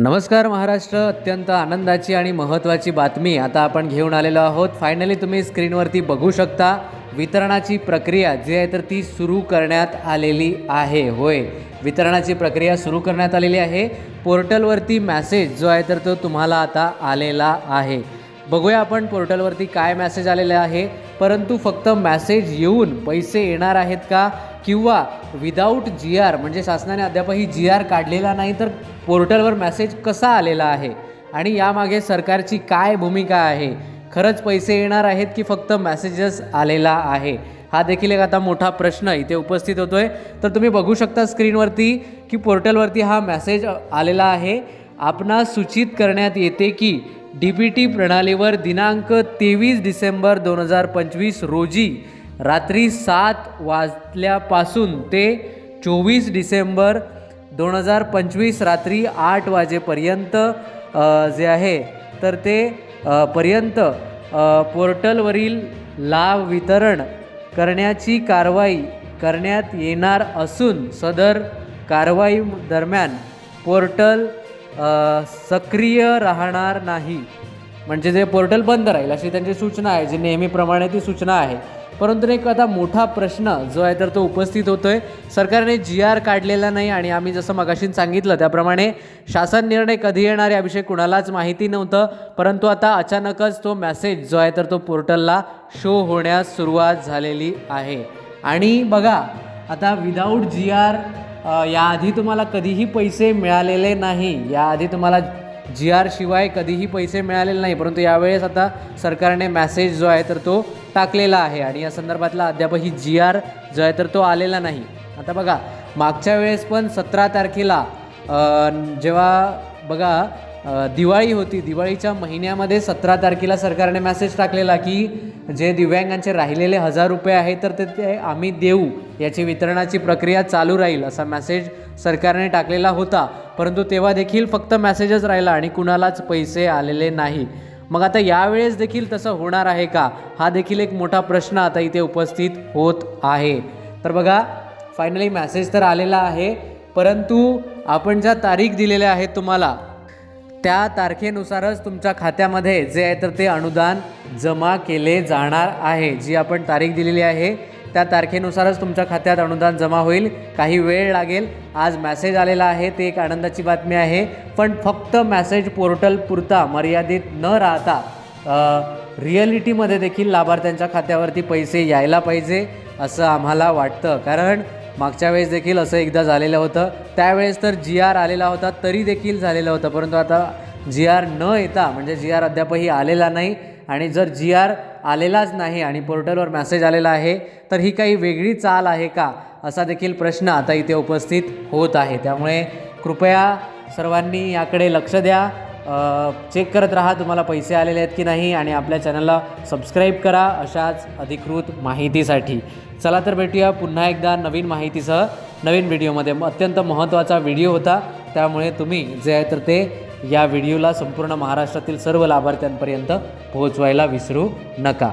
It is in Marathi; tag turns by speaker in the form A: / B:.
A: नमस्कार महाराष्ट्र अत्यंत आनंदाची आणि महत्त्वाची बातमी. आता आपण घेऊन आलेलो आहोत. फायनली तुम्ही स्क्रीनवरती बघू शकता. वितरणाची प्रक्रिया जी आहे तर ती सुरू करण्यात आलेली आहे. होय. वितरणाची प्रक्रिया सुरू करण्यात आलेली आहे. पोर्टलवरती मॅसेज जो आहे तर तो तुम्हाला आता आलेला आहे. बघूया आपण पोर्टलवरती काय मॅसेज आलेला आहे. परंतु फक्त मॅसेज येऊन पैसे येणार आहेत का? किंवा विदाऊट जी आर म्हणजे शासनाने अद्यापही जी आर काढलेला नाही तर पोर्टलवर मेसेज कसा आलेला आहे? आणि यामागे सरकारची काय भूमिका आहे? खरंच पैसे येणार आहेत की फक्त मेसेजेस आलेला आहे? हा देखील एक आता मोठा प्रश्न इथे उपस्थित होतो आहे तर तुम्ही बघू शकता स्क्रीनवरती की पोर्टलवरती हा मेसेज आलेला आहे. आपणास सूचित करण्यात येते की डी बी टी प्रणालीवर दिनांक तेवीस डिसेंबर दोन हजार पंचवीस रोजी रात्री सात वाजल्यापासून ते चोवीस डिसेंबर दोन हजार पंचवीस रात्री आठ वाजेपर्यंत जे आहे तर ते पर्यंत पोर्टलवरील लाभ वितरण करण्याची कारवाई करण्यात येणार असून सदर कारवाई दरम्यान पोर्टल सक्रिय राहणार नाही. म्हणजे जे पोर्टल बंद राहील अशी त्यांची सूचना आहे जी नेहमीप्रमाणे ती सूचना आहे. परंतु एक आता मोठा प्रश्न जो आहे तर तो उपस्थित होतो आहे सरकारने जी आर काढलेला नाही आणि आम्ही जसं मगाशीन सांगितलं त्याप्रमाणे शासन निर्णय कधी येणार याविषयी कुणालाच माहिती नव्हतं. परंतु आता अचानकच तो मॅसेज जो आहे तर तो पोर्टलला शो होण्यास सुरुवात झालेली आहे. आणि बघा आता विदाऊट जी आर याआधी तुम्हाला कधीही पैसे मिळालेले नाही. याआधी तुम्हाला जी आर शिवाय कधीही पैसे मिळालेले नाही परंतु यावेळेस आता सरकारने मॅसेज जो आहे तर तो टाकलेला आहे. आणि या संदर्भातला अद्यापही जी आर जो आहे तर तो आलेला नाही. आता बघा मागच्या वेळेस पण सतरा तारखेला जेव्हा बघा दिवाळी होती. दिवाळीच्या महिन्यामध्ये सतरा तारखेला सरकारने मेसेज टाकलेला की जे दिव्यांगांचे राहिलेले हजार रुपये आहेत तर ते ते आम्ही देऊ. याची वितरणाची प्रक्रिया चालू राहील असा मेसेज सरकारने टाकलेला होता. परंतु तेव्हा देखील फक्त मेसेजच राहिला आणि कुणालाच पैसे आलेले नाही. मग आता यावेळेस देखील तसं होणार आहे का? हा देखील एक मोठा प्रश्न आता इथे उपस्थित होत आहे. तर बघा फायनली मॅसेज तर आलेला आहे. परंतु आपण ज्या तारीख दिलेल्या आहेत तुम्हाला त्या तारखेनुसारच तुमच्या खात्यामध्ये जे आहे तर ते अनुदान जमा केले जाणार आहे. जी आपण तारीख दिलेली आहे त्या तारखेनुसारच तुमच्या खात्यात अनुदान जमा होईल. काही वेळ लागेल. आज मॅसेज आलेला आहे ते एक आनंदाची बातमी आहे. पण फक्त मॅसेज पोर्टल पुरता मर्यादित न राहता रिअलिटीमध्ये देखील लाभार्थ्यांच्या खात्यावरती पैसे यायला पाहिजे असं आम्हाला वाटतं. कारण मागच्या वेळेस देखील असं एकदा झालेलं होतं. त्यावेळेस तर जी आर आलेला होता तरी देखील झालेलं होतं. परंतु आता जी आर न येता म्हणजे जी आर अद्यापही आलेला नाही आणि जर जी आर आलेलाच नाही आणि पोर्टलवर मेसेज आलेला आहे तर ही काही वेगळी चाल आहे का? असा देखील प्रश्न आता इथे उपस्थित होत आहे. त्यामुळे कृपया सर्वांनी याकडे लक्ष द्या. चेक करत राहा तुम्हाला पैसे आलेले आहेत की नाही आणि आपल्या चॅनलला सबस्क्राईब करा अशाच अधिकृत माहितीसाठी. चला तर भेटूया पुन्हा एकदा नवीन माहितीसह नवीन व्हिडिओमध्ये अत्यंत महत्त्वाचा व्हिडिओ होता त्यामुळे तुम्ही जे आहे तर ते या व्हिडिओला संपूर्ण महाराष्ट्रातील सर्व लाभार्थ्यांपर्यंत पोहोचवायला विसरू नका.